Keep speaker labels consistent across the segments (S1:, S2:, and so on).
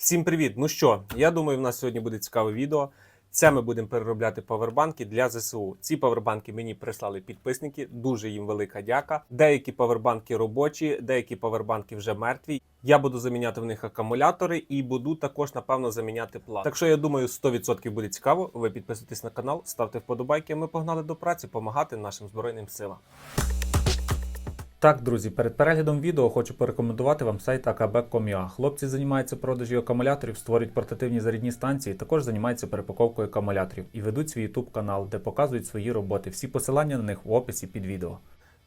S1: Всім привіт! Ну що, я думаю, в нас сьогодні буде цікаве відео. Це ми будемо переробляти павербанки для ЗСУ. Ці павербанки мені прислали підписники. Дуже їм велика дяка. Деякі павербанки робочі, деякі павербанки вже мертві. Я буду заміняти в них акумулятори і буду також, напевно, заміняти плату. Так що я думаю, 100% буде цікаво. Ви підписуйтесь на канал, ставте вподобайки. Ми погнали до праці, допомагати нашим збройним силам.
S2: Так, друзі, перед переглядом відео хочу порекомендувати вам сайт akb.com.ua. Хлопці займаються продажі акумуляторів, створюють портативні зарядні станції, також займаються перепаковкою акумуляторів і ведуть свій YouTube канал, де показують свої роботи. Всі посилання на них в описі під відео.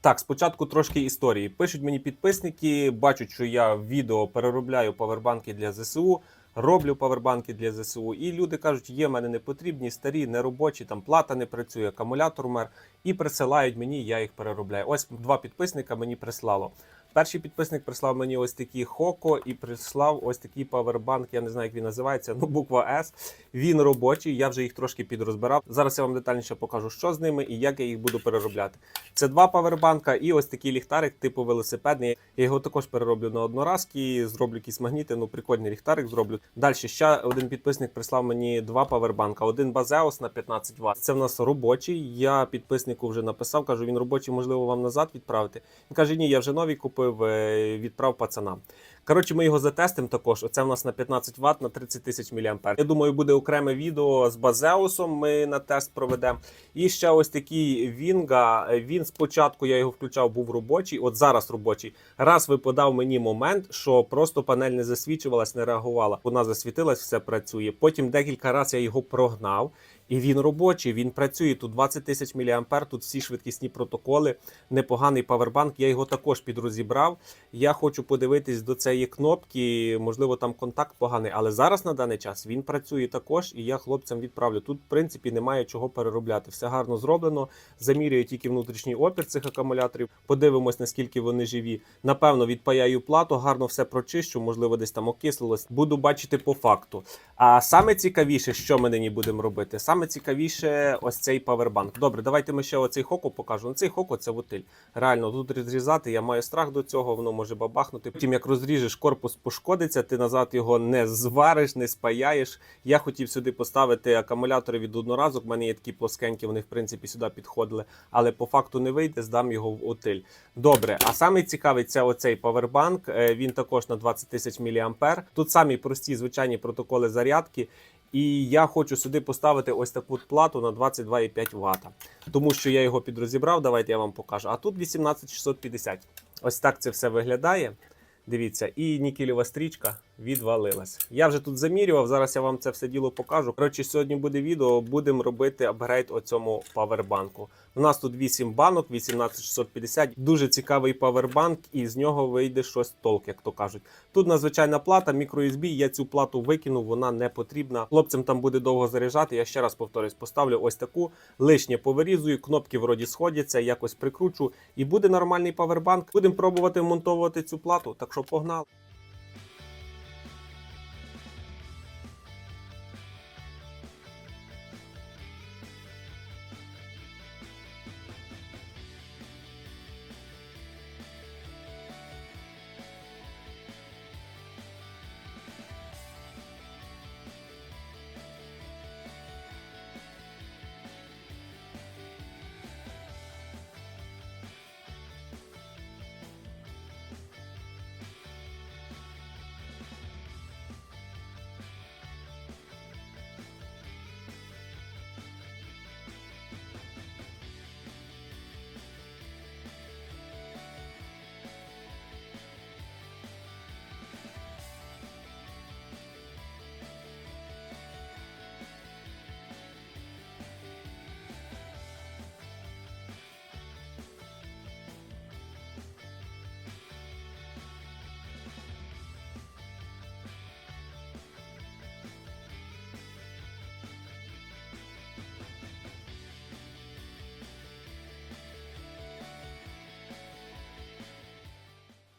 S1: Так, спочатку трошки історії. Пишуть мені підписники, бачать, що я відео переробляю павербанки для ЗСУ, роблю павербанки для ЗСУ. І люди кажуть, є в мене не потрібні, старі, неробочі, там плата не працює, акумулятор мер. І присилають мені, я їх переробляю. Ось два підписника мені прислало. Перший підписник прислав мені ось такі Хоко і прислав ось такий павербанк. Я не знаю, як він називається. Ну, буква С. Він робочий. Я вже їх трошки підрозбирав. Зараз я вам детальніше покажу, що з ними і як я їх буду переробляти. Це два павербанка і ось такий ліхтарик, типу велосипедний. Я його також перероблю на одноразки, зроблю якісь магніти. Ну, прикольний ліхтарик зроблю. Далі ще один підписник прислав мені два павербанка. Один Базеос на 15 Вт. Це в нас робочий. Я підписнику вже написав, кажу, він робочий, можливо, вам назад відправити. Він каже, ні, я вже новий купив, е, відправ пацанам. Коротше, ми його затестимо також. Оце в нас на 15 Вт на 30 тисяч мА. Я думаю, буде окреме відео з Базеусом. Ми на тест проведемо. І ще ось такий Вінга. Він спочатку я його включав, був робочий. От зараз робочий. Раз випадав мені момент, що просто панель не засвічувалась, не реагувала. Вона засвітилась, все працює. Потім декілька разів я його прогнав. І він робочий, він працює. Тут 20 тисяч мА, тут всі швидкісні протоколи, непоганий павербанк. Я його також підрозібрав. Я хочу подивитись до цієї кнопки. Можливо, там контакт поганий, але зараз на даний час він працює також, і я хлопцям відправлю. Тут, в принципі, немає чого переробляти. Все гарно зроблено. Замірюю тільки внутрішній опір цих акумуляторів. Подивимось, наскільки вони живі. Напевно, відпаяю плату, гарно все прочищу, можливо, десь там окислилось. Буду бачити по факту. А саме цікавіше, що ми нині будемо робити, саме цікавіше, ось цей павербанк. Добре, давайте ми ще оцей хоко покажу. Ну, цей хоко це вутиль. Реально, тут розрізати, я маю страх до цього, воно може бабахнути. Потім, як розріжеш, корпус пошкодиться, ти назад його не звариш, не спаяєш. Я хотів сюди поставити акумулятори від одноразок. У мене є такі плоскенькі, вони в принципі сюди підходили, але по факту не вийде, здам його в отиль. Добре, а саме цікавий це оцей павербанк. Е, Він також на 20 тисяч мА. Тут самі прості звичайні протоколи зарядки. І я хочу сюди поставити ось таку плату на 22,5 Вт. Тому що я його підрозібрав, давайте я вам покажу. А тут 18650. Ось так це все виглядає. Дивіться, і нікелєва стрічка відвалилась. Я вже тут замірював, зараз я вам це все діло покажу. Коротше, сьогодні буде відео, будемо робити апгрейд оцьому павербанку. У нас тут 8 банок, 18650. Дуже цікавий павербанк, і з нього вийде щось толк, як то кажуть. Тут надзвичайна плата, мікро-USB, Я цю плату викинув, вона не потрібна. Хлопцям там буде довго заряджати. Я ще раз повторюсь, поставлю ось таку, лишнє повирізую, кнопки вроді сходяться, якось прикручу, і буде нормальний павербанк. Будемо пробувати вмонтовувати цю плату. Так що погнали.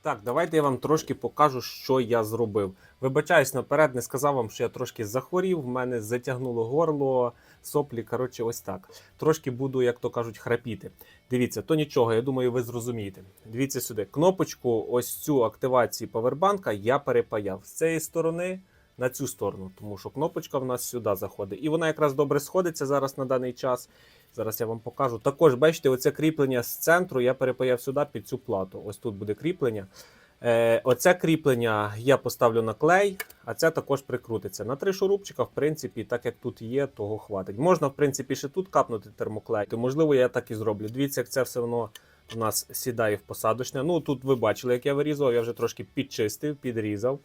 S1: Так, давайте я вам трошки покажу, що я зробив. Вибачаюсь наперед, не сказав вам, що я трошки захворів, в мене затягнуло горло, соплі. Коротше, ось так. Трошки буду, як то кажуть, храпіти. Дивіться, то нічого, я думаю, ви зрозумієте. Дивіться сюди. Кнопочку, ось цю активації павербанка я перепаяв з цієї сторони. на цю сторону, тому що кнопочка в нас сюди заходить. І вона якраз добре сходиться зараз на даний час. Зараз я вам покажу. Також, бачите, оце кріплення з центру я перепаяв сюди під цю плату. Ось тут буде кріплення. Е, оце кріплення я поставлю на клей, а це також прикрутиться. На три шурупчика, в принципі, так як тут є, того хватить. Можна, в принципі, ще тут капнути термоклей. То, можливо, я так і зроблю. Дивіться, як це все воно у нас сідає в посадочне. Ну, тут ви бачили, як я вирізав, я вже трошки підчистив, підрізав.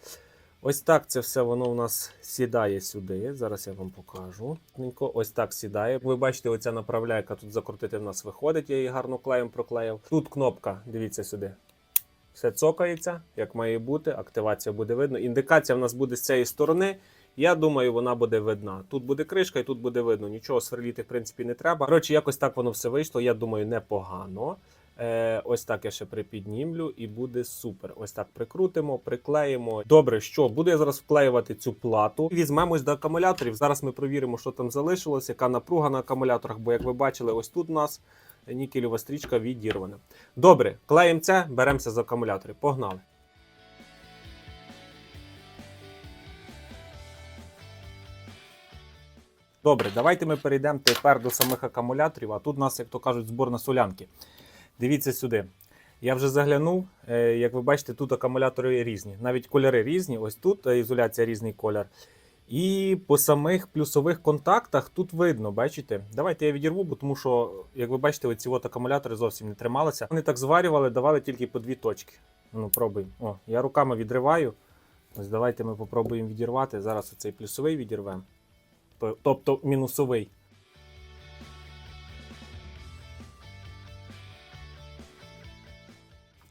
S1: Ось так це все воно у нас сідає сюди. Зараз я вам покажу. Ось так сідає. Ви бачите, оця направляйка тут закрутити в нас виходить, я її гарно клеєм проклеїв. Тут кнопка, дивіться сюди. Все цокається, як має бути. Активація буде видно. Індикація в нас буде з цієї сторони. Я думаю, вона буде видна. Тут буде кришка і тут буде видно. Нічого сверліти, в принципі, не треба. Коротше, якось так воно все вийшло. Я думаю, непогано. Е, ось так я ще припіднімлю і буде супер. Ось так прикрутимо, приклеїмо. Добре, що буду я зараз вклеювати цю плату. Візьмемось до акумуляторів. Зараз ми провіримо, що там залишилось, яка напруга на акумуляторах. Бо, як ви бачили, ось тут у нас нікелева стрічка відірвана. Добре, клеїмо це, беремося за акумулятори. Погнали. Добре, давайте ми перейдемо тепер до самих акумуляторів. А тут у нас, як то кажуть, збор на солянки. Дивіться сюди. Я вже заглянув. е, Як ви бачите, тут акумулятори різні. Навіть кольори різні. Ось тут е, ізоляція різний колір. І по самих плюсових контактах тут видно, бачите? Давайте я відірву, бо тому що, як ви бачите, оці от акумулятори зовсім не трималися. Вони так зварювали, давали тільки по дві точки. Ну, пробуємо. О, я руками відриваю. Ось давайте ми попробуємо відірвати. Зараз оцей плюсовий відірвемо. Тобто мінусовий.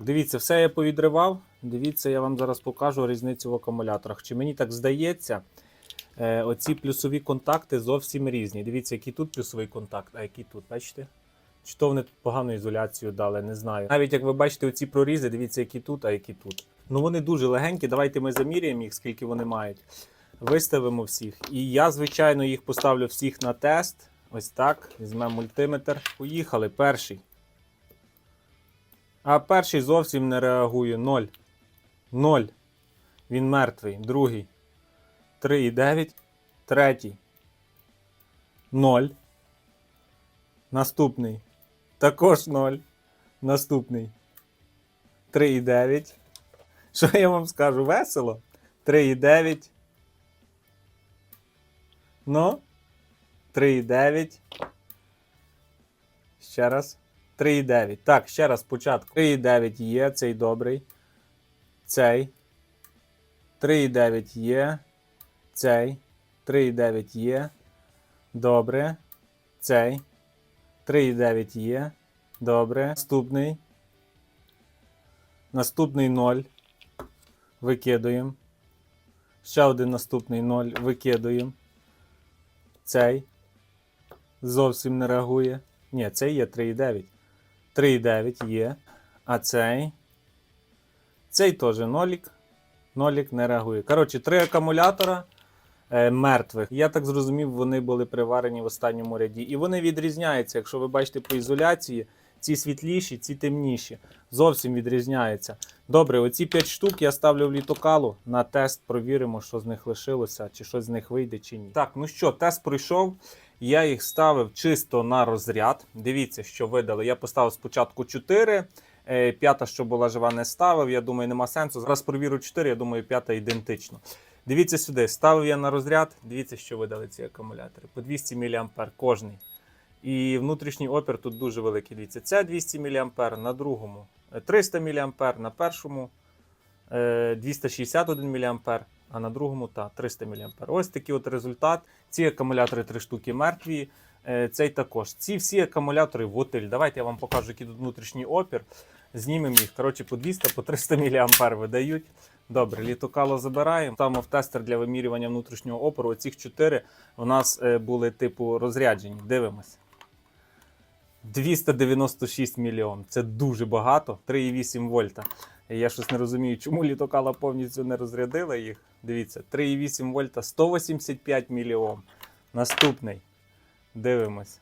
S1: Дивіться, все я повідривав. Дивіться, я вам зараз покажу різницю в акумуляторах. Чи мені так здається, е, оці плюсові контакти зовсім різні. Дивіться, який тут плюсовий контакт, а який тут, бачите? Чи то вони тут погану ізоляцію дали, не знаю. Навіть як ви бачите, оці прорізи, дивіться, які тут, а які тут. Ну вони дуже легенькі. Давайте ми заміряємо їх, скільки вони мають. Виставимо всіх. І я, звичайно, їх поставлю всіх на тест. Ось так. Візьмемо мультиметр. Поїхали. Перший. А перший зовсім не реагує. 0. 0. Він мертвий. Другий. 3,9. Третій. 0. Наступний. Також 0. Наступний. 3,9. Що я вам скажу? Весело? 3,9. Ну. 3,9. Ще раз. 3,9. Так, ще раз спочатку. 3,9 є, цей добрий. Цей. 3,9 є. Цей. 3,9 є. Добре. Цей. 3,9 є. Добре. Наступний. Наступний 0. Викидуємо. Ще один наступний 0. Викидуємо. Цей. Зовсім не реагує. Ні, цей є 3,9. 3,9 є. А цей. Цей теж нолік. Нолік не реагує. Коротше, три акумулятора е, мертвих. Я так зрозумів, вони були приварені в останньому ряді. І вони відрізняються. Якщо ви бачите по ізоляції, ці світліші, ці темніші. Зовсім відрізняються. Добре, оці 5 штук я ставлю в літокалу на тест. Провіримо, що з них лишилося, чи щось з них вийде, чи ні. Так, ну що, тест пройшов. Я їх ставив чисто на розряд. Дивіться, що видали. Я поставив спочатку 4. е, П'ята, що була жива, не ставив. Я думаю, нема сенсу. Зараз провірю 4, я думаю, п'ята ідентично. Дивіться сюди, ставив я на розряд. Дивіться, що видали ці акумулятори. По 200 мА кожний. І внутрішній опір тут дуже великий. Дивіться, це 200 мА на другому, е, 300 мА на першому, е, 261 мА, а на другому та 300 мА. Ось такий от результат. Ці акумулятори три штуки мертві. е, Цей також. Ці всі акумулятори в отель. Давайте я вам покажу, який тут внутрішній опір. Знімемо їх. Коротше, по 200, по 300 мА видають. Добре, літокало забираємо. Ставимо в тестер для вимірювання внутрішнього опору. Оці чотири у нас е, були типу розряджені. Дивимось. 296 мільйон. Це дуже багато. 3,8 вольта. Я щось не розумію, чому літокала повністю не розрядила їх. Дивіться, 3,8 вольта 185 мільйон. Наступний. Дивимось.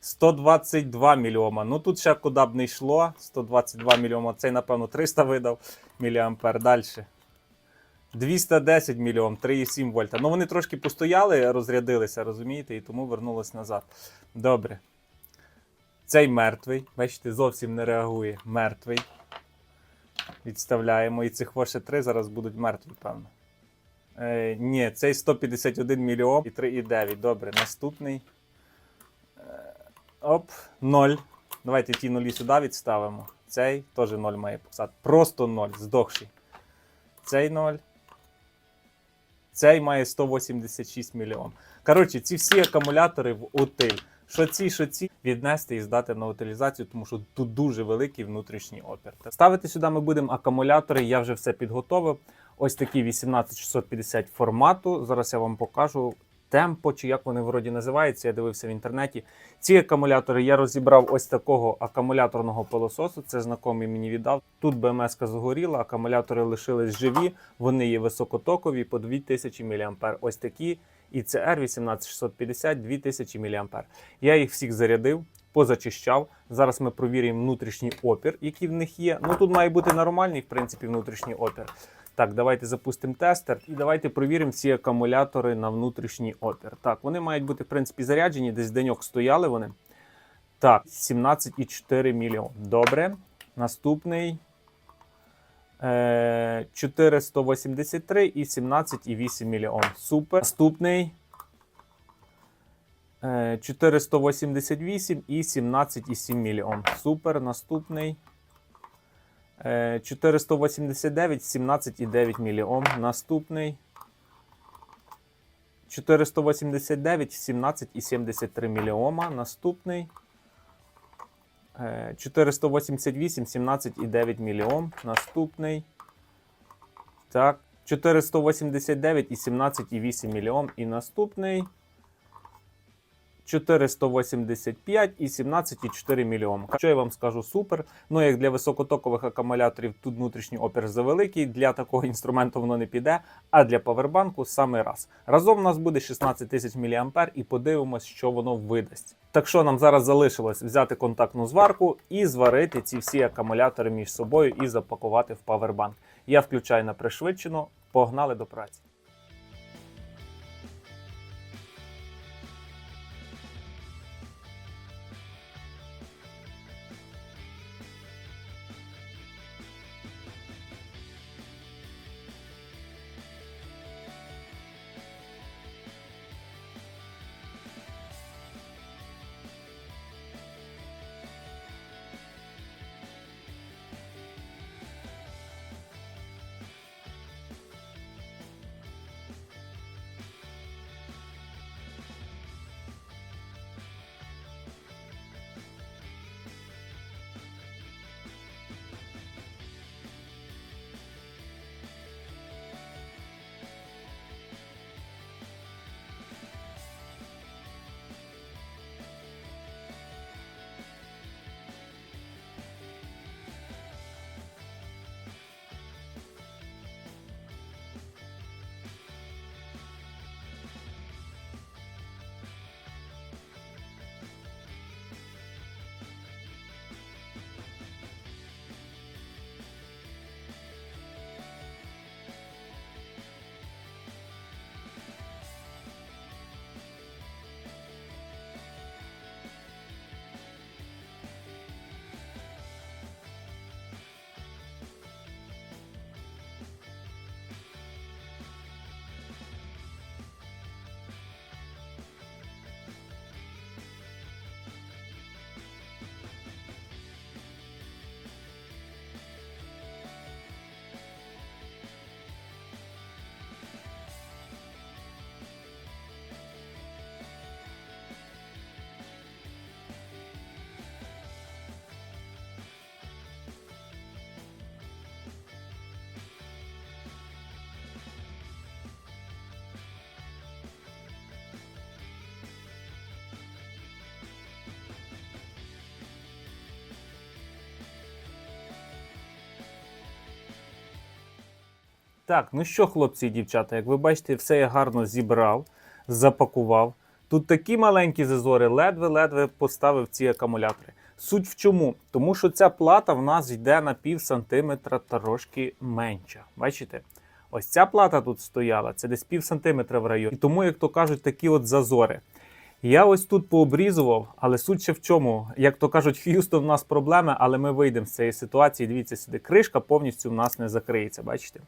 S1: 122 мільйома. Ну тут ще куди б не йшло. 122 мільйома. Цей, напевно, 300 видав міліампер. Далі. 210 мільйон, 3,7 вольта. Ну вони трошки постояли, розрядилися, розумієте, і тому вернулось назад. Добре. Цей мертвий. Бачите, зовсім не реагує. Мертвий. Відставляємо. І цих ще три зараз будуть мертві, певно. Е, ні, цей 151 мільйон і 3,9. Добре, наступний. Е, оп, 0. Давайте ті нулі сюди відставимо. Цей теж 0 має писати. Просто 0, здохший. Цей 0. Цей має 186 мільйон. Коротше, ці всі акумулятори в утиль. Що ці, що віднести і здати на утилізацію, тому що тут дуже великий внутрішній опір. Ставити сюди ми будемо акумулятори, я вже все підготовив. Ось такі 18650 формату. Зараз я вам покажу темпо, чи як вони вроді називаються. Я дивився в інтернеті. Ці акумулятори я розібрав ось такого акумуляторного пилососу. Це знайомий мені віддав. Тут БМС згоріла, акумулятори лишились живі, вони є високотокові по 2000 мА. Ось такі. І CR 18650 2000 мА. Я їх всіх зарядив, позачищав. Зараз ми провіримо внутрішній опір, який в них є. Ну тут має бути нормальний, в принципі, внутрішній опір. Так, давайте запустимо тестер і давайте провіримо всі акумулятори на внутрішній опір. Так, вони мають бути, в принципі, заряджені, десь деньок стояли вони. Так, 17,4 мільйон. Добре. Наступний. Е, 483 і 17,8 мільйон. Супер. Наступний. Е, 488 і 17,7 мільйон. Супер. Наступний. Е, 489, 17,9 мільйон. Наступний. 489, 17,73 мільйома. Наступний. Е, 488, 17,9 мільйон. Наступний. Так. 489 і 17,8 мільйон. І наступний. 485 і 17,4 мільйон. Що я вам скажу супер. Ну, як для високотокових акумуляторів тут внутрішній опір завеликий. Для такого інструменту воно не піде. А для павербанку саме раз. Разом у нас буде 16 тисяч мА і подивимось, що воно видасть. Так що нам зараз залишилось взяти контактну зварку і зварити ці всі акумулятори між собою і запакувати в павербанк. Я включаю на пришвидшено. Погнали до праці. Так, ну що, хлопці і дівчата, як ви бачите, все я гарно зібрав, запакував. Тут такі маленькі зазори, ледве-ледве поставив ці акумулятори. Суть в чому? Тому що ця плата в нас йде на пів сантиметра трошки менша. Бачите? Ось ця плата тут стояла, це десь пів сантиметра в районі. І тому, як то кажуть, такі от зазори. Я ось тут пообрізував, але суть ще в чому, як то кажуть, Х'юстон, в нас проблеми, але ми вийдемо з цієї ситуації. Дивіться сюди, кришка повністю в нас не закриється. Бачите?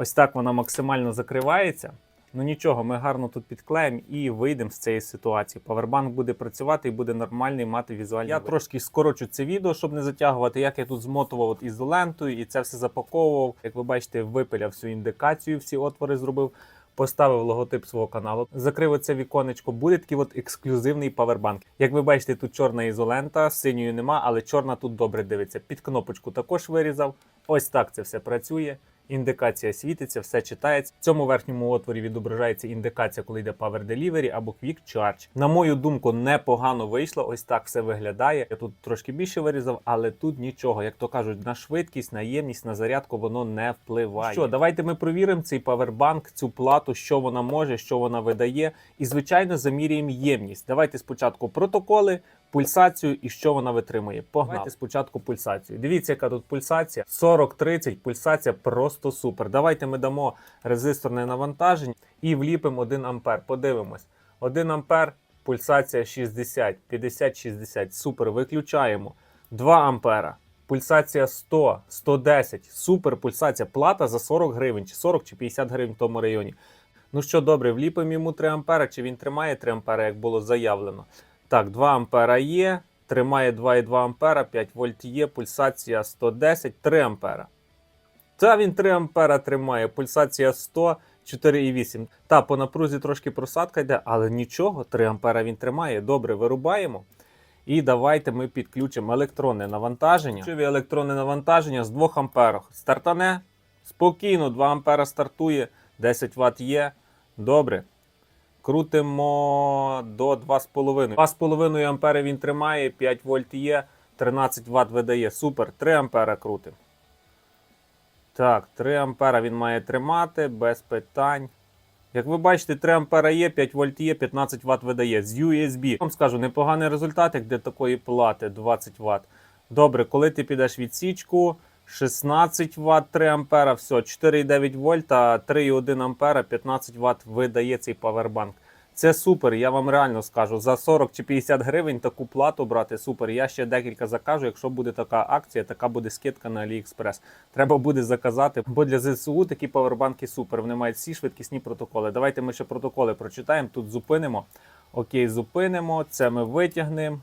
S1: Ось так вона максимально закривається. Ну нічого, ми гарно тут підклеїмо і вийдемо з цієї ситуації. Павербанк буде працювати і буде нормальний мати візуальний. Я
S2: вигляд.
S1: трошки скорочу це відео, щоб не затягувати. Як я тут змотував от ізолентою і це все запаковував. Як ви бачите, випиляв всю індикацію, всі отвори зробив. Поставив логотип свого каналу, закрив оце віконечко. Буде такий от ексклюзивний павербанк. Як ви бачите, тут чорна ізолента, синьої нема, але чорна тут добре дивиться. Під кнопочку також вирізав. Ось так це все працює. Індикація світиться, все читається. В цьому верхньому отворі відображається індикація, коли йде Power Delivery або Quick Charge. На мою думку, непогано вийшло. Ось так все виглядає. Я тут трошки більше вирізав, але тут нічого. Як то кажуть, на швидкість, на ємність, на зарядку воно не впливає. Що, давайте ми провіримо цей павербанк, цю плату, що вона може, що вона видає. І, звичайно, заміряємо ємність. Давайте спочатку протоколи, пульсацію і що вона витримує. Погнали. Давайте спочатку пульсацію. Дивіться, яка тут пульсація. 40-30, пульсація просто супер. Давайте ми дамо резисторне навантаження і вліпимо 1 ампер. Подивимось. 1 ампер, пульсація 60, 50-60. Супер, виключаємо. 2 ампера. Пульсація 100, 110, супер пульсація. Плата за 40 гривень, чи 40 чи 50 гривень в тому районі. Ну що, добре, вліпимо йому 3 ампера, чи він тримає 3 ампера, як було заявлено. Так, 2 ампера є, тримає 2,2 ампера, 5 вольт є, пульсація 110, 3 ампера. Та він 3 ампера тримає, пульсація 100, 4,8. Та по напрузі трошки просадка йде, але нічого, 3 ампера він тримає. Добре, вирубаємо. І давайте ми підключимо електронне навантаження. Чові електронне навантаження з 2 ампер. Стартане спокійно, 2 ампера стартує, 10 Вт є. Добре. Крутимо до 2,5. 2,5 ампери він тримає, 5 вольт є, 13 Вт видає. Супер. 3 ампера крутимо. Так, 3 ампера він має тримати без питань. Як ви бачите, 3 ампера є, 5 вольт є, 15 Вт видає. З USB. Вам скажу, непоганий результат, як для такої плати 20 Вт. Добре, коли ти підеш відсічку, 16 Вт, 3 ампера, все, 4,9 вольта, 3,1 ампера, 15 Вт видає цей павербанк. Це супер, я вам реально скажу. За 40 чи 50 гривень таку плату брати супер. Я ще декілька закажу. Якщо буде така акція, така буде скидка на AliExpress. Треба буде заказати, бо для ЗСУ такі павербанки супер. Вони мають всі швидкісні протоколи. Давайте ми ще протоколи прочитаємо. Тут зупинимо. Окей, зупинимо. Це ми витягнемо.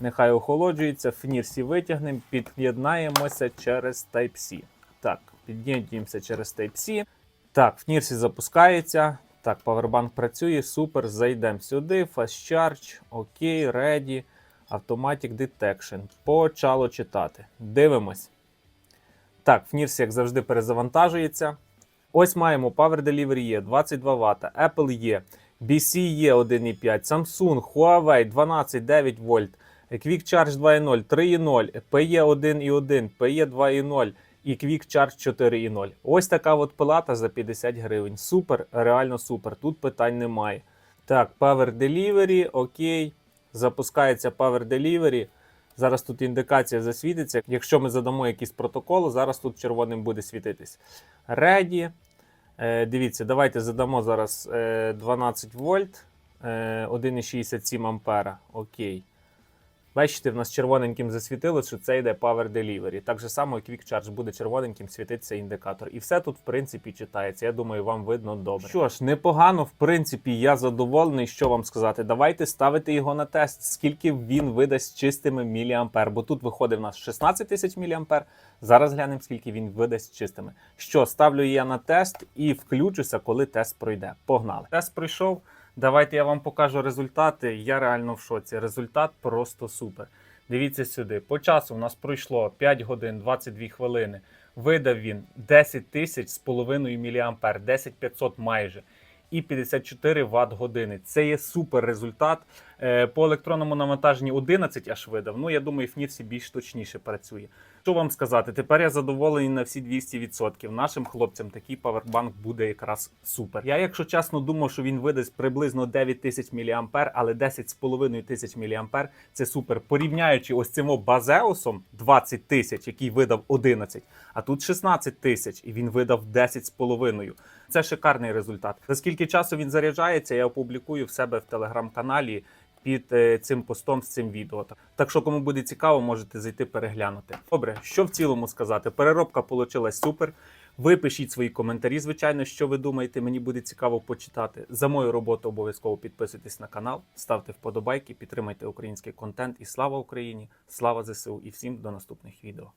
S1: Нехай охолоджується. Фнірсі витягнемо, під'єднаємося через Type-C. Так, під'єднуємося через Type-C. Так, Фнірсі запускається. Так, Powerbank працює, супер. Зайдемо сюди. Fast Charge, окей, Ready, Automatic Detection. Почало читати. Дивимось. Так, Фнірсі, як завжди, перезавантажується. Ось маємо Power Delivery є 22 Вт, Apple є, BC є 1,5, Samsung, Huawei 12,9 вольт, Quick Charge 2.0, 3.0, PE 1.1, PE 2.0 і Quick Charge 4.0. Ось така от плата за 50 гривень. Супер, реально супер. Тут питань немає. Так, Power Delivery, окей. Запускається Power Delivery. Зараз тут індикація засвітиться. Якщо ми задамо якийсь протокол, зараз тут червоним буде світитись. Ready. Е, дивіться, давайте задамо зараз е, 12 вольт, е, 1,67 ампера. Окей. Бачите, в нас червоненьким засвітилось, що це йде Power Delivery. Так же само, Quick Charge буде червоненьким світитися індикатор. І все тут, в принципі, читається. Я думаю, вам видно добре. Що ж, непогано, в принципі, я задоволений, що вам сказати. Давайте ставити його на тест, скільки він видасть чистими міліампер. Бо тут виходить в нас 16 тисяч міліампер. Зараз глянемо, скільки він видасть чистими. Що, ставлю я на тест і включуся, коли тест пройде. Погнали. Тест пройшов. Давайте я вам покажу результати. Я реально в шоці. Результат просто супер. Дивіться сюди. По часу у нас пройшло 5 годин 22 хвилини. Видав він 10 тисяч з половиною міліампер, 10 500 майже.
S2: і 54 Вт години. Це є супер результат. Е, По електронному навантаженні 11 аж видав. Ну я думаю, в більш точніше працює. Що вам сказати? Тепер я задоволений на всі 200%. Нашим хлопцям такий павербанк буде якраз супер. Я, якщо чесно, думав, що він видасть приблизно 9 тисяч мА, але 10,5 тисяч мА – це супер. Порівняючи ось цим базеусом 20 тисяч, який видав 11, а тут 16 тисяч, і він видав 10,5. Це шикарний результат. За скільки часу він заряджається, я опублікую в себе в телеграм-каналі під е, цим постом з цим відео. Так що, кому буде цікаво, можете зайти переглянути. Добре, що в цілому сказати? Переробка вийшла супер. Ви пишіть свої коментарі, звичайно, що ви думаєте. Мені буде цікаво почитати. За мою роботу обов'язково підписуйтесь на канал, ставте вподобайки, підтримайте український контент. І слава Україні! Слава ЗСУ! І всім до наступних відео.